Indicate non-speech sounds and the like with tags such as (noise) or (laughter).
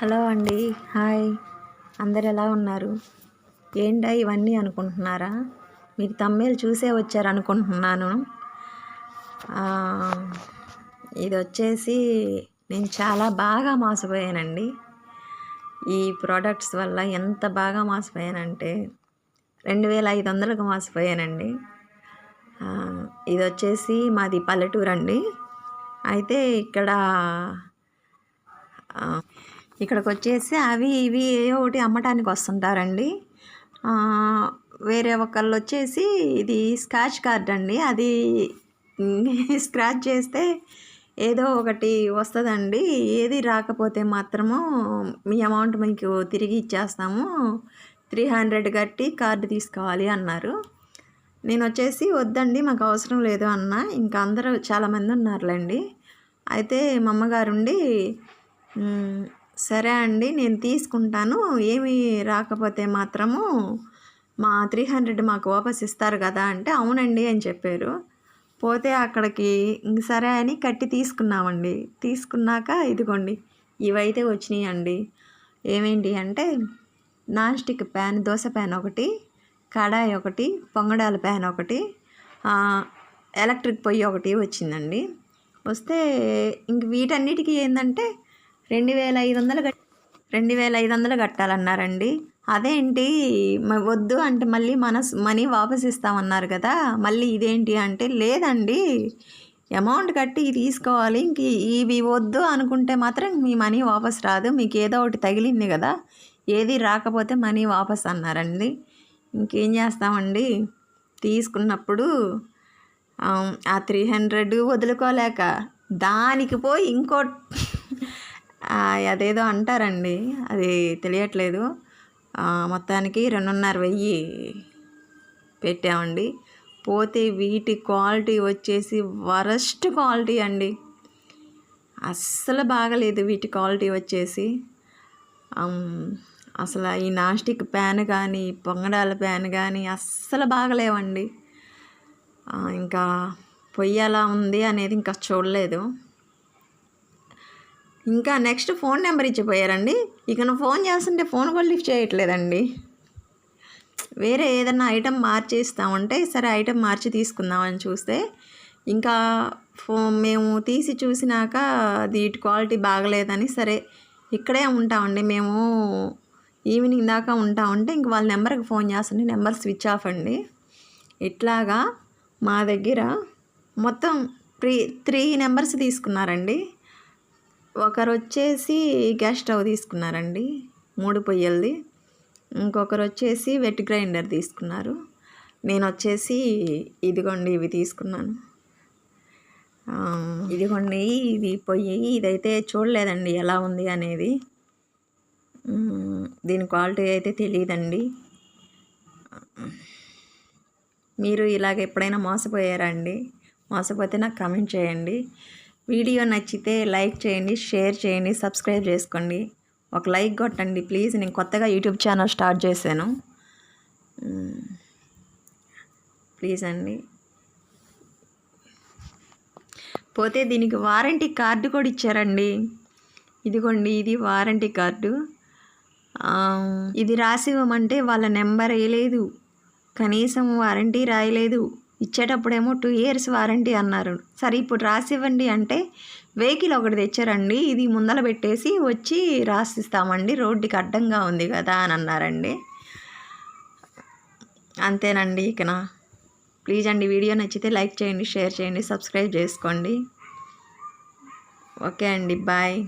Hello అండి. Hi. అందరు ఎలా ఉన్నారు? ఏంటా ఇవన్నీ అనుకుంటున్నారా? మీరు తమ్మేలు చూసే వచ్చారు అనుకుంటున్నాను. ఇది వచ్చేసి నేను చాలా బాగా మోసపోయానండి. ఈ ప్రోడక్ట్స్ వల్ల ఎంత బాగా మోసపోయానంటే రెండు వేల ఐదు వందలకు మోసపోయానండి ఇది వచ్చేసి మాది పల్లెటూరు అండి అయితే ఇక్కడ ఇక్కడికి వచ్చేసి అవి ఇవి ఏ ఒకటి అమ్మటానికి వస్తుంటారండి వేరే ఒకళ్ళు వచ్చేసి ఇది స్క్రాచ్ కార్డ్ అండి అది (laughs) స్క్రాచ్ చేస్తే ఏదో ఒకటి వస్తుందండి. ఏది రాకపోతే మాత్రము మీ అమౌంట్ మీకు తిరిగి ఇచ్చేస్తాము. త్రీ హండ్రెడ్ కట్టి కార్డు తీసుకోవాలి అన్నారు. నేను వచ్చేసి వద్దండి మాకు అవసరం లేదు అన్న. ఇంకా అందరూ చాలామంది ఉన్నారులేండి. అయితే మా అమ్మగారు ఉండి సరే అండి నేను తీసుకుంటాను. ఏమీ రాకపోతే మాత్రము మా త్రీ హండ్రెడ్ మాకు వాపస్ ఇస్తారు కదా అంటే అవునండి అని చెప్పారు. పోతే అక్కడికి ఇంక సరే అని కట్టి తీసుకున్నామండి. తీసుకున్నాక ఇదిగోండి ఇవైతే వచ్చినాయండి. ఏమేంటి అంటే non stick pan dosa pan ఒకటి కడాయి ఒకటి పొంగడాల ప్యాన్ ఒకటి ఎలక్ట్రిక్ పొయ్యి ఒకటి వచ్చిందండి. వస్తే ఇంక వీటన్నిటికీ ఏంటంటే రెండు వేల ఐదు వందలు కట్ రెండు వేల ఐదు వందలు కట్టాలన్నారండి. అదేంటి? వద్దు అంటే మళ్ళీ మన మనీ వాపస్ ఇస్తామన్నారు కదా మళ్ళీ ఇదేంటి అంటే లేదండి. అమౌంట్ కట్టి తీసుకోవాలి ఇంక ఇవి వద్దు అనుకుంటే మాత్రం మీ మనీ వాపస్ రాదు మీకు ఏదో ఒకటి తగిలింది కదా ఏది రాకపోతే మనీ వాపస్ అన్నారండి. ఇంకేం చేస్తామండి? తీసుకున్నప్పుడు ఆ, త్రీ హండ్రెడ్ వదులుకోలేక దానికి పోయి ఇంకో అదేదో అంటారండి. అది తెలియట్లేదు. మొత్తానికి రెండున్నర వెయ్యి పెట్టామండి. పోతే వీటి క్వాలిటీ వచ్చేసి వరస్ట్ క్వాలిటీ అండి. అస్సలు బాగలేదు వీటి క్వాలిటీ వచ్చేసి. అసలు ఈ నాస్టిక్ ప్యాన్ కానీ పొంగడాల ప్యాన్ కానీ అస్సలు బాగలేవండి. ఇంకా పొయ్యి ఎలా ఉంది అనేది ఇంకా చూడలేదు. ఇంకా నెక్స్ట్ ఫోన్ నెంబర్ ఇచ్చిపోయారండి. ఇక నువ్వు ఫోన్ చేస్తుంటే ఫోన్ కూడా లిఫ్ట్ చేయట్లేదండి. వేరే ఏదైనా ఐటెం మార్చి ఇస్తామంటే సరే ఐటెం మార్చి తీసుకుందామని చూస్తే ఇంకా ఫో మేము తీసి చూసినాక దీటి క్వాలిటీ బాగలేదని సరే ఇక్కడే ఉంటామండి. మేము ఈవినింగ్ దాకా ఉంటామంటే ఇంక వాళ్ళ నెంబర్కి ఫోన్ చేస్తుంటే నెంబర్ స్విచ్ ఆఫ్ అండి. ఇట్లాగా మా దగ్గర మొత్తం త్రీ త్రీ నెంబర్స్ తీసుకున్నారండి. ఒకరు వచ్చేసి గ్యాస్ స్టవ్ తీసుకున్నారండి మూడు పొయ్యలది. ఇంకొకరు వచ్చేసి వెట్ గ్రైండర్ తీసుకున్నారు. నేను వచ్చేసి ఇదిగోండి ఇవి తీసుకున్నాను. ఇదిగోండి ఇది పొయ్యి ఇదైతే చూడలేదండి ఎలా ఉంది అనేది. దీని క్వాలిటీ అయితే తెలియదండి మీరు ఇలాగ ఎప్పుడైనా మోసపోయారా అండి? మోసపోతే నాకు కామెంట్ చేయండి. వీడియో నచ్చితే లైక్ చేయండి షేర్ చేయండి సబ్స్క్రైబ్ చేసుకోండి. ఒక లైక్ కొట్టండి ప్లీజ్. నేను కొత్తగా యూట్యూబ్ ఛానల్ స్టార్ట్ చేశాను. ప్లీజ్ అండి. పోతే దీనికి వారంటీ కార్డు కూడా ఇచ్చారండి. ఇదిగోండి ఇది వారంటీ కార్డు. ఇది రాసి ఇవ్వమంటే వాళ్ళ నెంబర్ వేయలేదు కనీసం వారంటీ రాయలేదు. ఇచ్చేటప్పుడేమో టూ ఇయర్స్ వారంటీ అన్నారు. సరే ఇప్పుడు రాసివ్వండి అంటే వెహికల్ ఒకటి తెచ్చారండి. ఇది ముందల పెట్టేసి వచ్చి రాసిస్తామండి. రోడ్డుకి అడ్డంగా ఉంది కదా అని అన్నారండి. అంతేనండి ఇకనా ప్లీజ్ అండి వీడియో నచ్చితే లైక్ చేయండి షేర్ చేయండి సబ్స్క్రైబ్ చేసుకోండి. ఓకే అండి బాయ్.